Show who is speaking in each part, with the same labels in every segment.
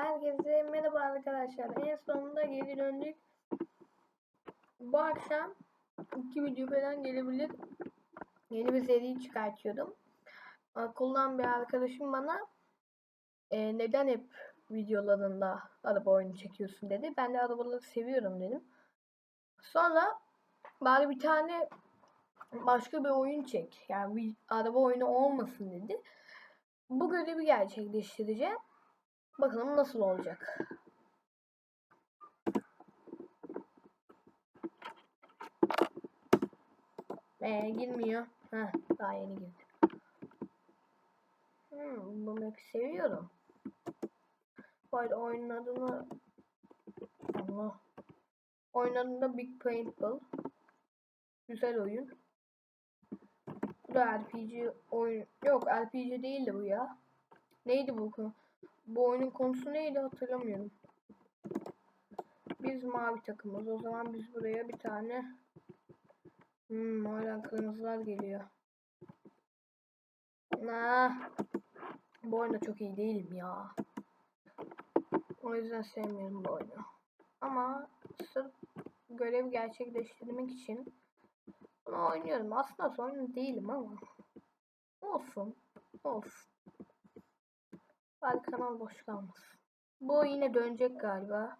Speaker 1: Herkese merhaba arkadaşlar. En sonunda geri döndük. Bu akşam iki video falan gelebilir. Yeni bir seri çıkartıyordum. Okuldan bir arkadaşım bana e, neden hep videolarında araba oyunu çekiyorsun dedi. Ben de arabaları seviyorum dedim. Sonra bari bir tane başka bir oyun çek. Yani bir araba oyunu olmasın dedi. Bu görevi gerçekleştireceğim. Bakalım nasıl olacak. Ee, girmiyor. Heh, daha yeni girdi. Hmm, bu map'i seviyorum. Oyunun adını Allah. Oyunun adında Big Paintball. Güzel oyun. Bu da RPG oyun. Yok RPG değildi bu ya. Neydi bu? Bu oyunun konusu neydi hatırlamıyorum. Biz mavi takımız. O zaman biz buraya bir tane Hmm, hala kırmızılar geliyor. Nah. Bu oyunda çok iyi değilim ya. O yüzden sevmiyorum bu oyunu. Ama sırf görev gerçekleştirmek için bunu oynuyorum. Aslında sorun değilim ama. Olsun. Olsun. Bari kanal boş kalmasın. Bu yine dönecek galiba.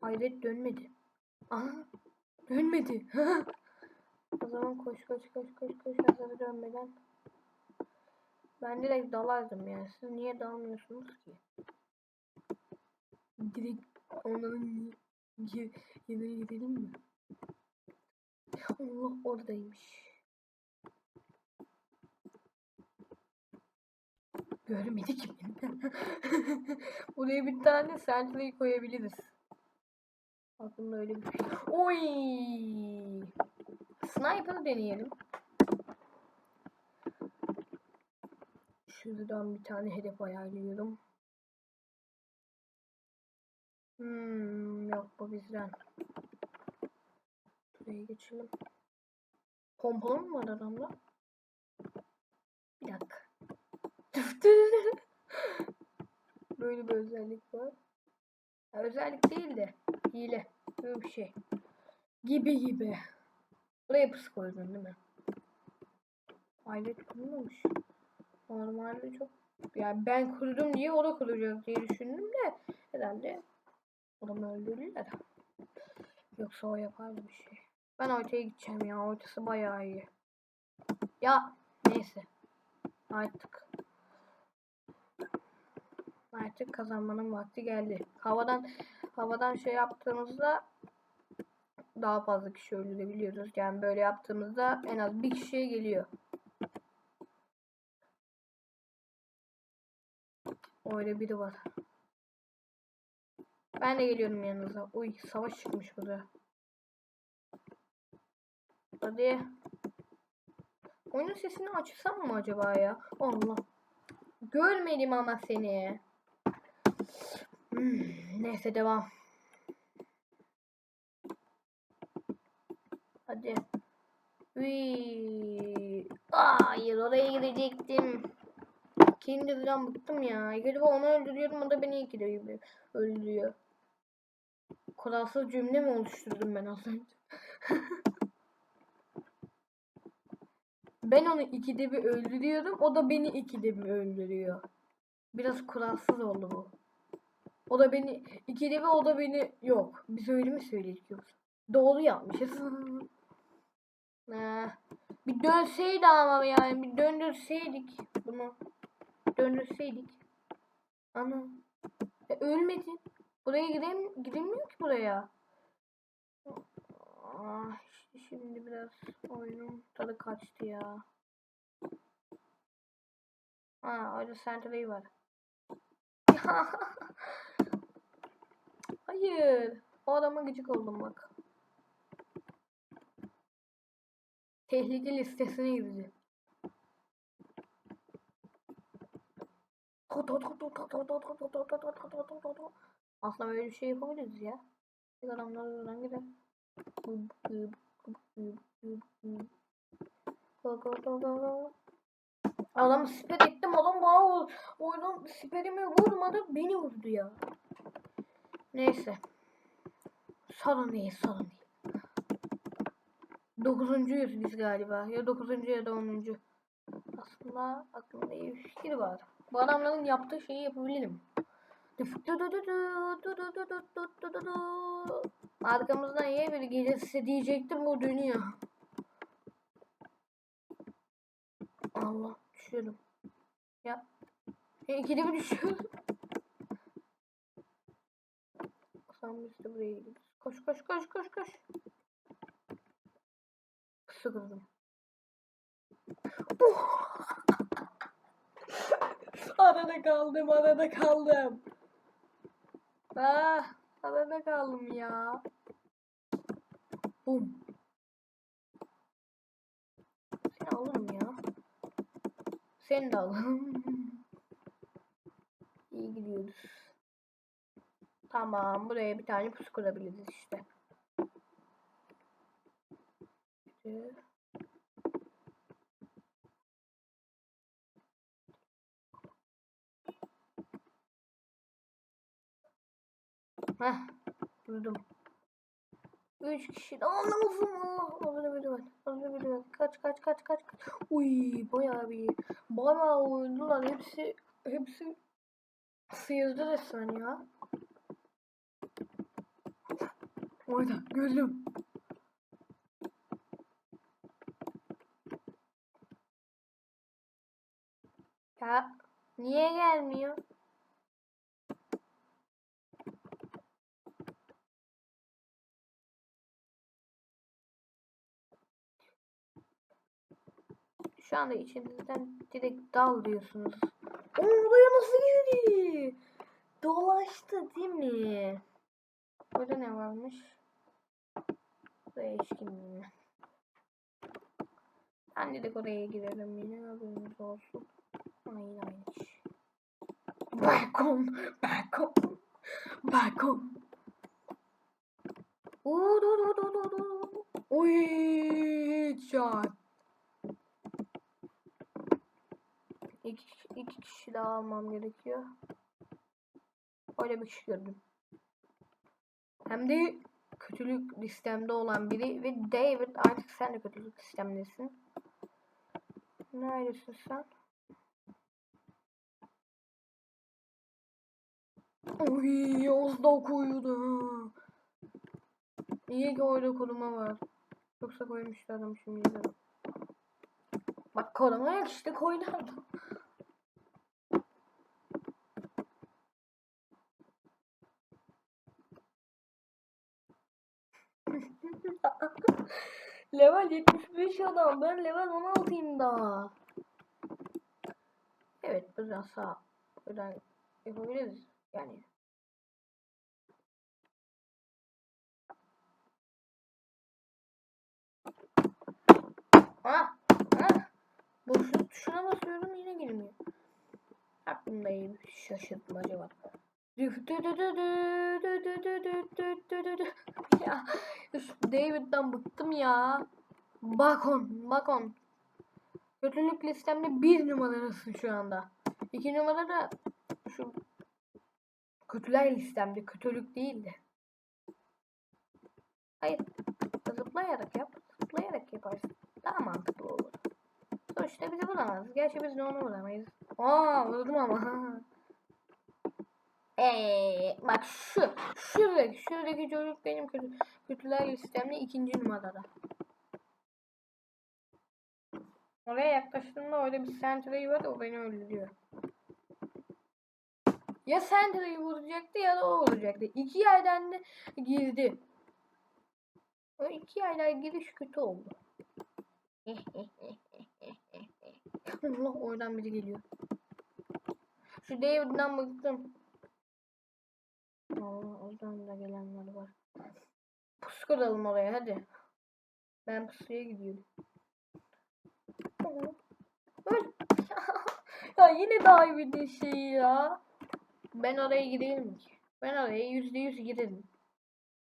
Speaker 1: Hayret dönmedi. Aha. Dönmedi. o zaman koş koş koş koş koş hazır dönmeden. Ben direkt dalardım yani. Siz niye dalmıyorsunuz ki? Direkt onların ye yemeğe gidelim mi? Allah oradaymış. Görmedi ki beni. Buraya bir tane sentry'yi koyabiliriz. Aklımda öyle bir şey. Oy! Sniper deneyelim. Şuradan bir tane hedef ayarlıyorum. Hmm, yok bu bizden. Şuraya geçelim. Pompalı mı var adamda? Bir dakika. Böyle bir özellik var. Ya, özellik değil de hile. Böyle bir şey. Gibi gibi. Buraya pusu koydun değil mi? Hayret kurulmamış. Normalde çok yani ben kurdum diye o da kuracak diye düşündüm de herhalde adamı öldürürler. Yoksa o yapar bir şey. Ben ortaya gideceğim ya. Ortası bayağı iyi. Ya neyse. Artık artık kazanmanın vakti geldi. Havadan havadan şey yaptığımızda daha fazla kişi öldürebiliyoruz. Yani böyle yaptığımızda en az bir kişiye geliyor. Öyle biri var. Ben de geliyorum yanınıza. Uy savaş çıkmış burada. Hadi. Oyunun sesini açsam mı acaba ya? Allah. Görmedim ama seni. Hmm, neyse devam. Hadi. Uy. Hayır oraya gidecektim. Kendimden bıktım ya. İkide onu öldürüyorum o da beni ikide gibi öldürüyor. Kuralsız cümle mi oluşturdum ben az önce? ben onu ikide bir öldürüyorum o da beni ikide bir öldürüyor. Biraz kuralsız oldu bu. O da beni ikide bir o da beni yok. Biz öyle mi söyledik yoksa? Doğru yapmışız. Ee, bir dönseydi ama yani bir döndürseydik bunu. Döndürseydik. Ana. E, ölmedi. Buraya girem girilmiyor ki buraya. Ah, işte şimdi biraz oyunun tadı kaçtı ya. Ha, orada Sentry var. Hayır. O adama gıcık oldum bak. Tehlike listesine girdi. Aslında böyle bir şey yapabiliriz ya. Bir adamlar oradan gider. Adam siper ettim adam bana vurdu. O adam siperimi vurmadı beni vurdu ya. Neyse. Sorun değil sorun değil. Dokuzuncuyuz biz galiba. Ya dokuzuncu ya da onuncu. Aslında aklımda iyi bir fikir var. Bu adamların yaptığı şeyi yapabilirim. Arkamızdan iyi bir gelirse diyecektim bu dönüyor. Allah düşüyorum. Ya ikide bir düşüyorum. Sen biz de buraya gidiyoruz. Koş koş koş koş koş. Sıkıldım. Uh! arada kaldım arada kaldım. Ah arada kaldım ya. Bum. Seni alırım ya. Seni de alırım. İyi gidiyoruz. Tamam buraya bir tane pusu kurabiliriz işte. İşte. Heh, duydum. Üç kişi. Anlamazım Allah. Orada biri var. Orada biri var. Kaç kaç kaç kaç. kaç. Uy bayağı bir. Bayağı oyundular. Hepsi hepsi sıyırdı resmen ya. Orada gördüm. Ya niye gelmiyor? Şu anda içinizden direkt dal diyorsunuz. Oo, oraya nasıl girdi? Dolaştı değil mi? Orada ne varmış? Hiç girmeyeyim. Ben dedik oraya girelim yine haberiniz olsun. Aynen aynı iş. Balkon, balkon, balkon. Oo, dur dur dur dur dur. Oy, headshot. İki, iki kişi daha almam gerekiyor. Öyle bir kişi gördüm. Hem de kötülük listemde olan biri ve David artık sen de kötülük listemdesin. Neredesin sen? Oy, az da koydu. İyi ki orada koruma var. Yoksa koymuştu adam şimdi. Bak koruma yok işte koydu. Level 75 adam. Ben level 16'yım daha. Evet buradan sağ. Buradan yapabiliriz. Yani. Ha, ha. Boşluk tuşuna basıyorum yine girmiyor. Aklımda iyi bir şaşırtmaca var. Ya David'den bıktım ya. Bakon, bakon. Kötülük listemde bir numarasın şu anda. İki numara da şu kötüler listemde kötülük değildi. Hayır. Zıplayarak yap. Zıplayarak yaparsın. Daha mantıklı olur. Sonuçta bizi bulamaz. Gerçi biz de onu bulamayız. Aa vurdum ama. Eee bak şu şuradaki şuradaki çocuk benim kötü, kötüler listemde ikinci numarada. Oraya yaklaştığımda orada bir sentry var o beni öldürüyor. Ya sentry'yi vuracaktı ya da o vuracaktı. İki yerden de girdi. O iki yerden giriş kötü oldu. Allah oradan biri geliyor. Şu David'den bıktım. Allah oradan da gelenler var. Pusu kuralım oraya hadi. Ben pusuya gidiyorum. Ya yine daha bir şey ya. Ben oraya gidelim ki. Ben oraya yüzde yüz giderim.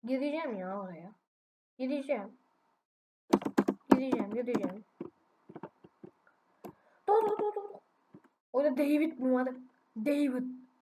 Speaker 1: Gideceğim ya oraya. Gideceğim. Gideceğim, gideceğim. Do do do do. O da David mi var? David.